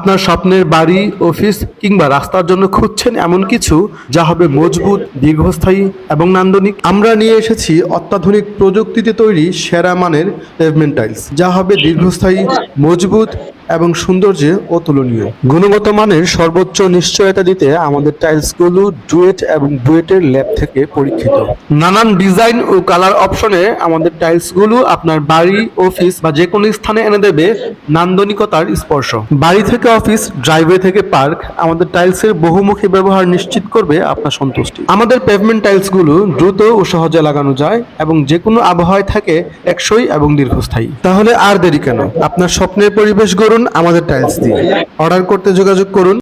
আপনার স্বপ্নের বাড়ি, অফিস কিংবা রাস্তার জন্য খুঁজছেন এমন কিছু যা হবে মজবুত, দীর্ঘস্থায়ী এবং নান্দনিক? আমরা নিয়ে এসেছি অত্যাধুনিক প্রযুক্তিতে তৈরি সেরা মানের পেভমেন্ট টাইলস যা হবে দীর্ঘস্থায়ী, মজবুত এবং সৌন্দর্যে অতুলনীয় গুণগত মানের সর্বোচ্চ নিশ্চয়তা দিতে আমাদের টাইলসগুলো ডুয়েট এবং ডুয়েটের ল্যাব থেকে পরীক্ষিত। নানান ডিজাইন ও কালার অপশনে আমাদের টাইলসগুলো আপনার বাড়ি, অফিস বা যে কোনো স্থানে এনে দেবে নান্দনিকতার স্পর্শ। বাড়ি থেকে অফিস, ড্রাইভে থেকে পার্ক আমাদের টাইলসের বহুমুখী ব্যবহার নিশ্চিত করবে আপনার সন্তুষ্টি। আমাদের পেভমেন্ট টাইলসগুলো দ্রুত ও সহজে লাগানো যায় এবং যে কোনো আবহাওয়ায় থাকে টেকসই এবং দীর্ঘস্থায়ী। তাহলে আর দেরি কেন? আপনার স্বপ্নের পরিবেশ গড়ুন আমাদের টাইলস দিয়ে। অর্ডার করতে যোগাযোগ করুন।